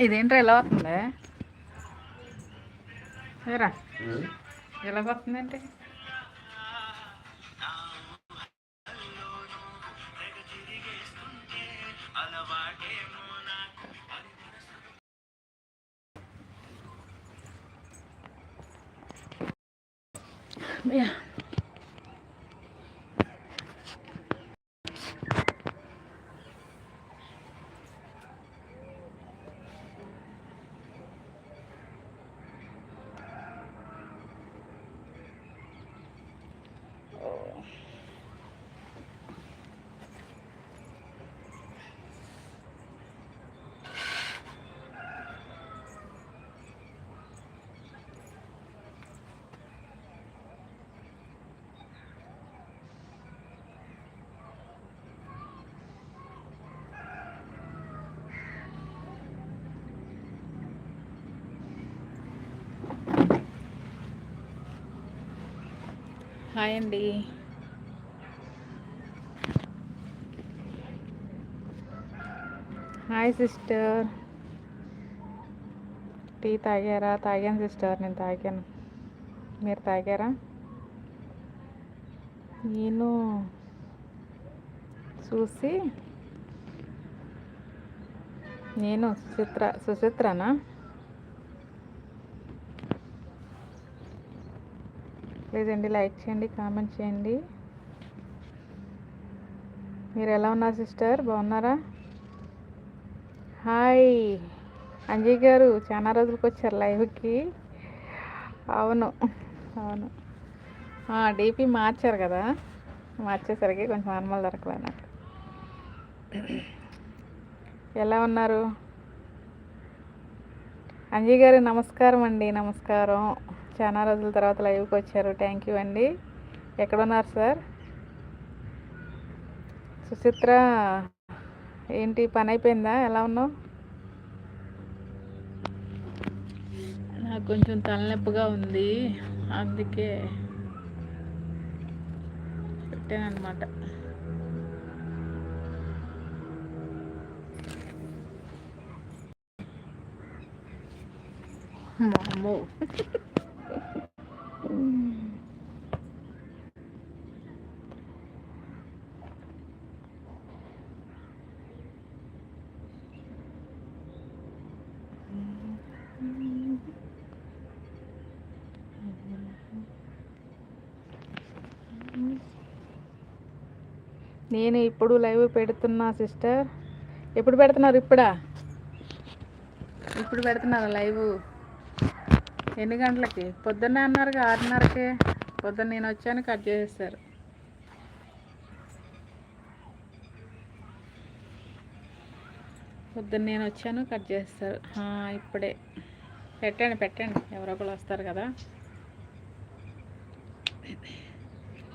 ఇదేంట్రా ఎలా వస్తుంది? ఎలా వస్తుందంటే? హాయ్ అండి. Hi sister. టీ తాగారా? తాగాను సిస్టర్ నేను తాగాను. మీరు తాగారా? నేను చూసి నేను సుచిత్ర సుచిత్రనా? ప్లీజ్ అండి లైక్ చేయండి కామెంట్ చేయండి. మీరు ఎలా ఉన్నారు సిస్టర్? బాగున్నారా? హాయ్! అంజయ్ గారు చాలా రోజులకు వచ్చారు లైవ్కి. అవును అవును. డీపీ మార్చారు కదా? మార్చేసరికి కొంచెం నార్మల్ దొరకలేదు నాకు. ఎలా ఉన్నారు? అంజయ్ గారు నమస్కారం అండి నమస్కారం. చాలా రోజుల తర్వాత లైవ్కి వచ్చారు. థ్యాంక్ యూ అండి. ఎక్కడున్నారు సార్? సుచిత్ర ఏంటి పని అయిపోయిందా? ఎలా ఉన్నావు? నాకు కొంచెం తలనొప్పిగా ఉంది. అందుకే పెట్టానమాట అమ్మో. నేను ఇప్పుడు లైవ్ పెడుతున్నా సిస్టర్. ఎప్పుడు పెడుతున్నారు ఇప్పుడా? ఇప్పుడు పెడుతున్నారు లైవ్? ఎన్ని గంటలకి? పొద్దున్నే అన్నారుగా ఆరున్నరకి. పొద్దున్న నేను వచ్చాను కట్ చేసేసారు. పొద్దున్న నేను వచ్చాను కట్ చేస్తారు ఇప్పుడే. పెట్టండి పెట్టండి. ఎవరో ఒకరు వస్తారు కదా.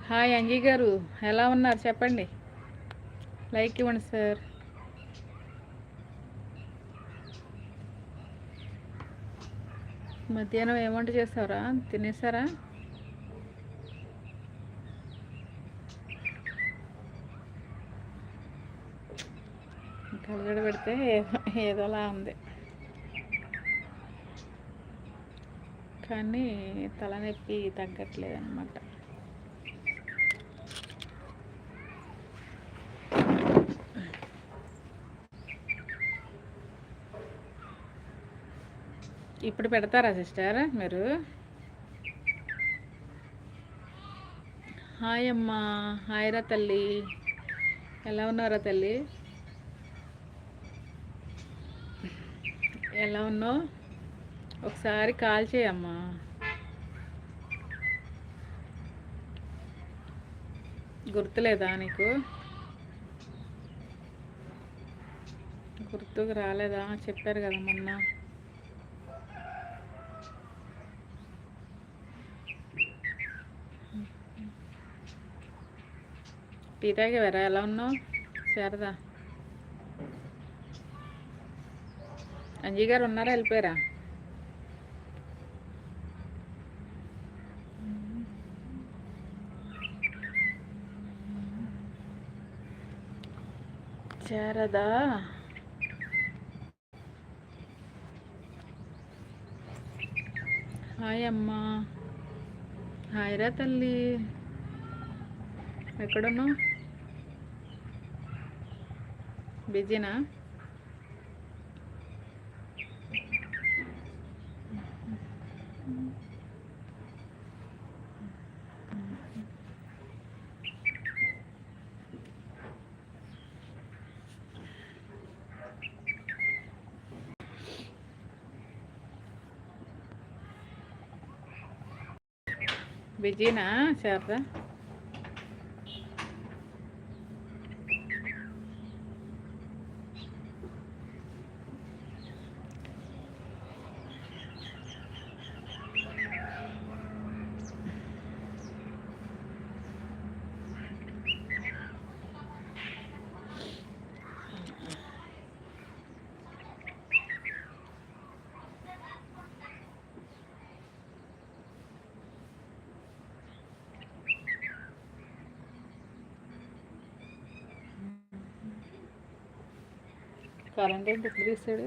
హాయ్ అంజీ గారు ఎలా ఉన్నారు? చెప్పండి. లైక్ ఇవ్వండి సార్. మధ్యాహ్నం ఏం వంట చేస్తారా తినేసారా కలగడ పెడితే ఏదోలా ఉంది. కానీ తలనొప్పి తగ్గట్లేదు అనమాట ఇప్పుడు పెడతారా సిస్టర్ మీరు? హాయ్ అమ్మా హాయ్ రా తల్లి. ఎలా ఉన్నారా తల్లి? ఎలా ఉన్నావు? ఒకసారి కాల్ చేయమ్మా గుర్తులేదా నీకు? గుర్తుకు రాలేదా? చెప్పారు కదా మొన్న. టీ తాగేవారా ఎలా ఉన్నావు? శారదా. అంజీ గారు ఉన్నారా? వెళ్ళిపోయారా? శారదా. హాయ్ అమ్మా. హాయ్ రా తల్లి. ఎక్కడున్నావు? भेजे ना। भेजिए ना शारदा। కరెంట్ ఏంటి ఎప్పుడు తీస్తాడు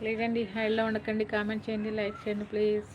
లేదండి అండి హైలో ఉండకండి కామెంట్ చేయండి లైక్ చేయండి ప్లీజ్.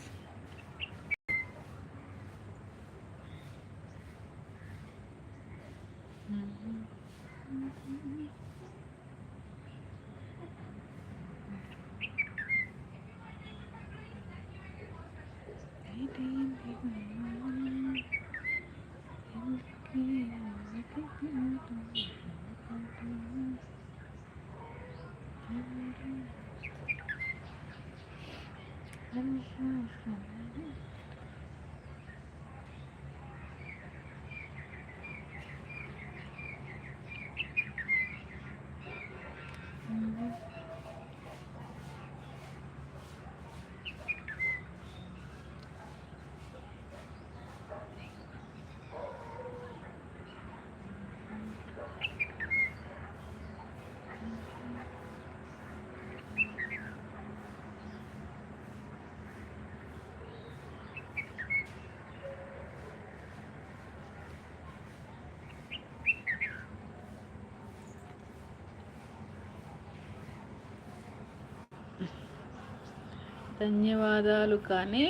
ధన్యవాదాలు కానీ.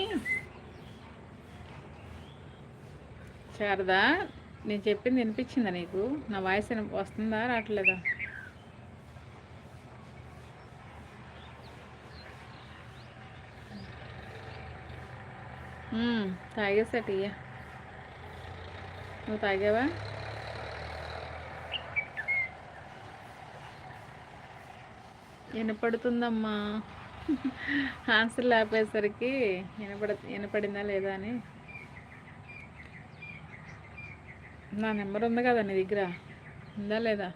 శారదా నేను చెప్పింది వినిపించిందా నీకు? నా వాయిస్ వస్తుందా రావట్లేదా? తాగేసా టీయా నువ్వు తాగావా? వినపడుతుందమ్మా. ఆన్సర్ ఆపేసరికి వినపడ వినపడిందా లేదా అని. నా నెంబర్ ఉంది కదా నీ దగ్గర? ఉందా లేదా?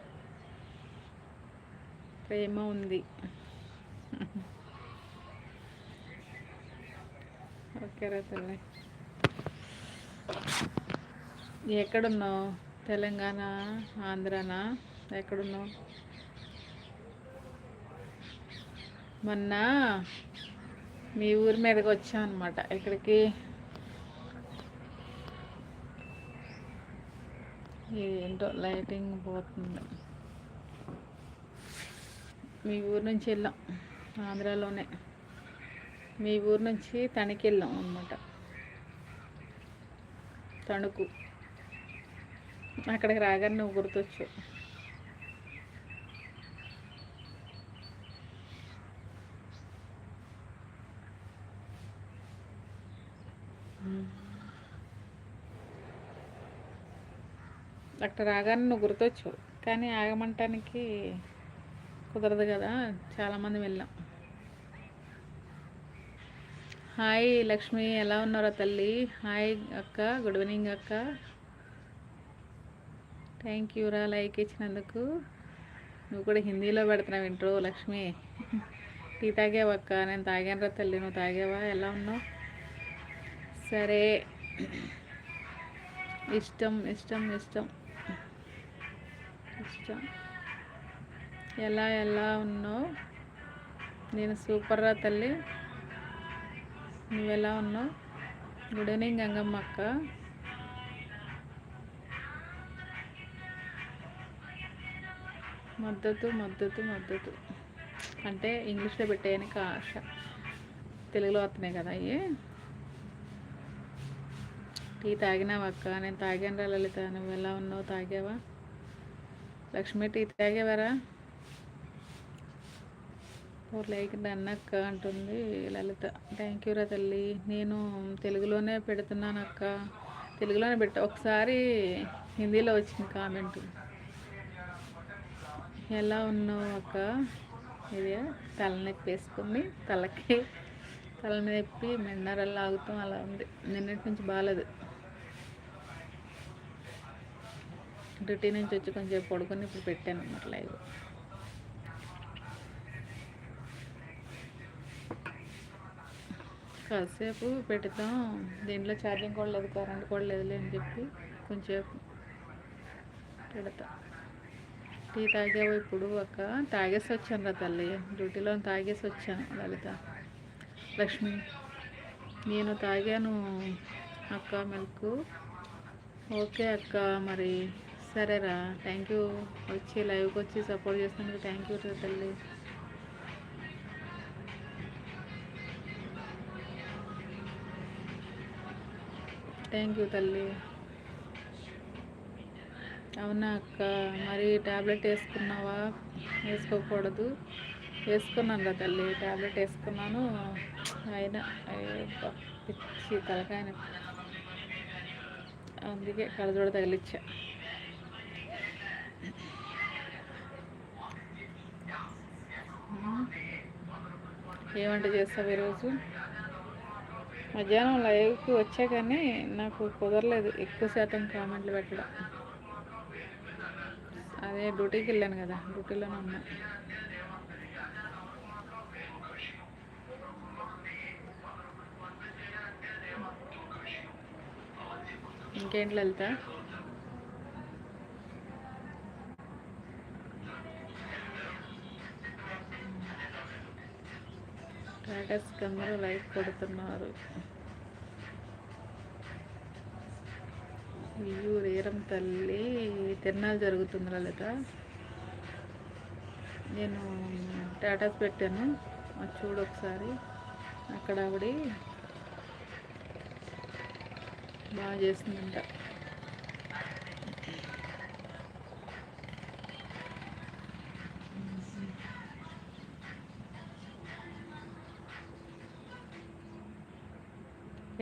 ప్రేమ ఉంది. ఓకేరా తల్లి. ఎక్కడున్నావు? తెలంగాణ ఆంధ్రానా? ఎక్కడున్నావు? మొన్న మీ ఊరి మీదకి వచ్చాం అనమాట ఇక్కడికి ఏంటో లైటింగ్ పోతుంది. మీ ఊరు నుంచి వెళ్ళాం ఆంధ్రాలోనే. మీ ఊరు నుంచి తణుకు వెళ్ళాం అనమాట తణుకు. అక్కడికి రాగానే నువ్వు గుర్తొచ్చు అక్కడ రాగానే నువ్వు గుర్తొచ్చు కానీ ఆగమంటానికి కుదరదు కదా. చాలామంది వెళ్ళాం. హాయ్ లక్ష్మి ఎలా ఉన్నారో తల్లి? హాయ్ అక్క గుడ్ ఈవినింగ్ అక్క. థ్యాంక్ యూ రా లైక్ ఇచ్చినందుకు. నువ్వు కూడా హిందీలో పెడుతున్నావు ఇంట్రో లక్ష్మి. టీ తాగావక్క నేను తాగాను రా తల్లి నువ్వు తాగావా? ఎలా ఉన్నావు? సరే. ఇష్టం ఇష్టం ఇష్టం. ఇష్టం. ఎలా ఎలా ఉన్నావు? నేను సూపర్ రా తల్లి. నువ్వెలా ఉన్నావు? గుడ్ ఈవినింగ్ గంగమ్మ అక్క. మద్దతు మద్దతు మద్దతు. అంటే ఇంగ్లీష్లో పెట్టేయడానికి ఆశ. తెలుగులో వస్తున్నాయి కదా అయ్యి. టీ తాగినావా అక్క? నేను తాగాను రా లలిత. నువ్వు ఎలా ఉన్నావు? తాగావా? లక్ష్మి టీ తాగేవారా? ఓ లైక్ అంటుంది లలిత. థ్యాంక్ యూ రా తల్లి. నేను తెలుగులోనే పెడుతున్నాను అక్క తెలుగులోనే పెట్ట. ఒకసారి హిందీలో వచ్చింది కామెంట్ ఎలా ఉన్నావు అక్క? ఇది తలనొప్పి వేసుకుంది తలకి తలనొప్పి మెండరల్లా లాగుతాం అలా ఉంది. నిన్నటి నుంచి బాగాలేదు డ్యూటీ నుంచి వచ్చి కొంచెం పడుకొని ఇప్పుడు పెట్టాను అన్నమాట లైవ్ కాసేపు పెడతాం. దీంట్లో ఛార్జింగ్ కూడా లేదు కరెంట్ కూడా లేదులే అని చెప్పి కొంచెంసేపు పెడతా. టీ తాగావు ఇప్పుడు అక్క. తాగేసి వచ్చాను రా తల్లి. డ్యూటీలో తాగేసి వచ్చాను లలిత. లక్ష్మి నేను తాగాను అక్క మిల్క్ ఓకే అక్క మరి. సరేరా థ్యాంక్ యూ వచ్చి లైవ్కి వచ్చి సపోర్ట్ చేస్తున్నందుకు థ్యాంక్ యూ తల్లి. థ్యాంక్ యూ తల్లి. అవునా అక్క? మరి ట్యాబ్లెట్ వేసుకున్నావా? వేసుకోకూడదు. వేసుకున్నాను కదా తల్లి. ట్యాబ్లెట్ వేసుకున్నాను. అయినా పిచ్చి తలకాయ అందుకే కళ్ళజోడ తగిలిచ్చా. ఏ వంట చేస్తావు ఈరోజు? మధ్యాహ్నం లైవ్కి వచ్చా కానీ నాకు కుదరలేదు. ఎక్కువ శాతం కామెంట్లు పెట్టడం. అదే డ్యూటీకి వెళ్ళాను కదా డ్యూటీలోనే ఉన్నా. ఇంకేంటి వెళ్తా స్టేటస్కి అందరూ లైక్ కొడుతున్నారు. అయ్యో రేరం తల్లి. తిరణాలు జరుగుతుంది లలిత నేను స్టేటస్ పెట్టాను. అది చూడు ఒకసారి. అక్కడ ఆవిడ బాగా చేస్తుందంట.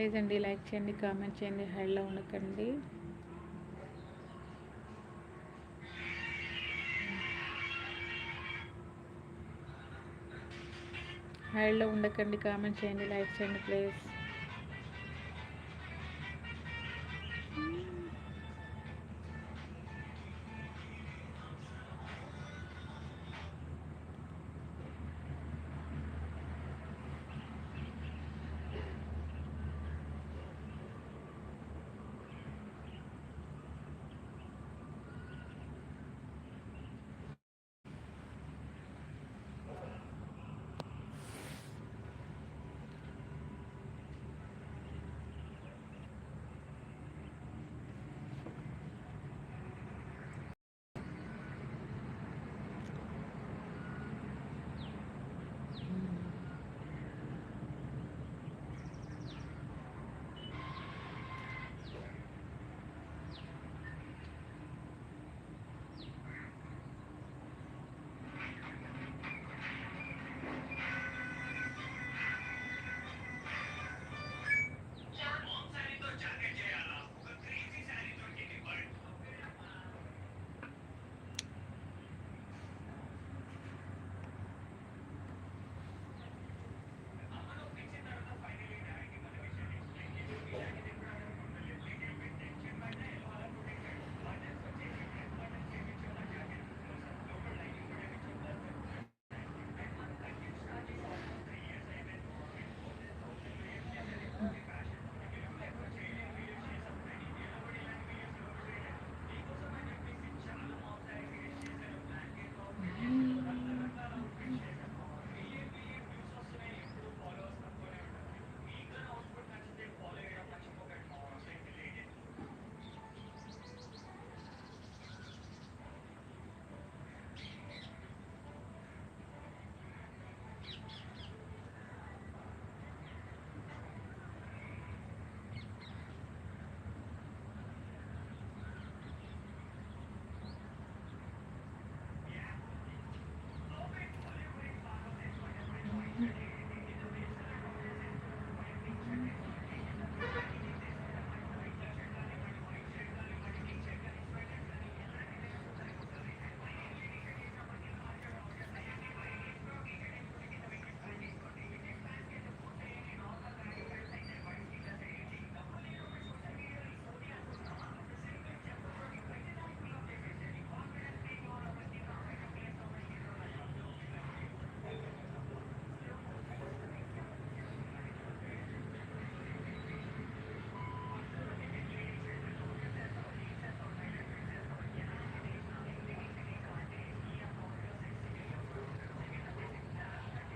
ప్లీజ్ అండి లైక్ చేయండి కామెంట్ చేయండి హైలో ఉండకండి. హైడ్లో ఉండకండి కామెంట్ చేయండి లైక్ చేయండి ప్లీజ్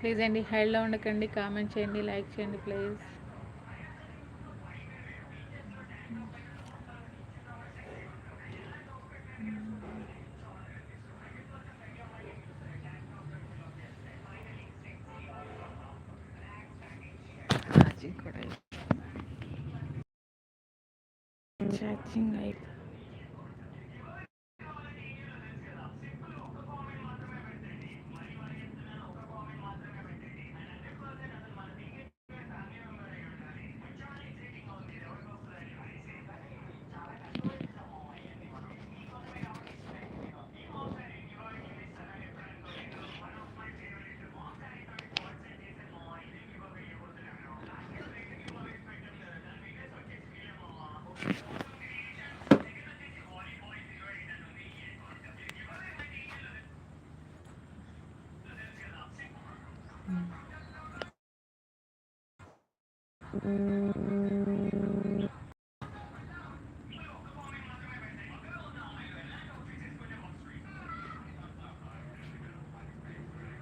ప్లీజ్ అండి హైడ్లో ఉండకండి కామెంట్ చేయండి లైక్ చేయండి ప్లీజ్. ఛార్జింగ్ ఛార్జింగ్ అయిపోయింది.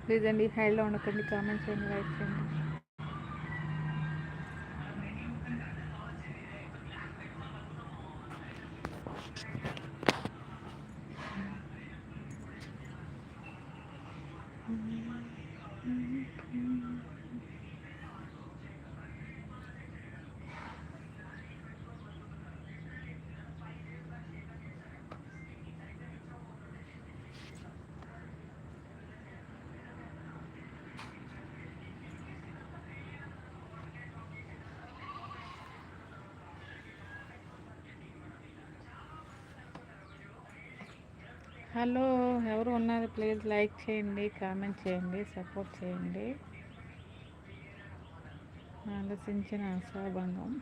ప్లీజ్ అండి హైడ్లో ఉండకండి కామెంట్ చేయండి లైక్ చేయండి హలో ఎవరు ఉన్నారు? ప్లీజ్ లైక్ చేయండి కామెంట్ చేయండి సపోర్ట్ చేయండి. ఆలోచించిన ఆశాభంగం.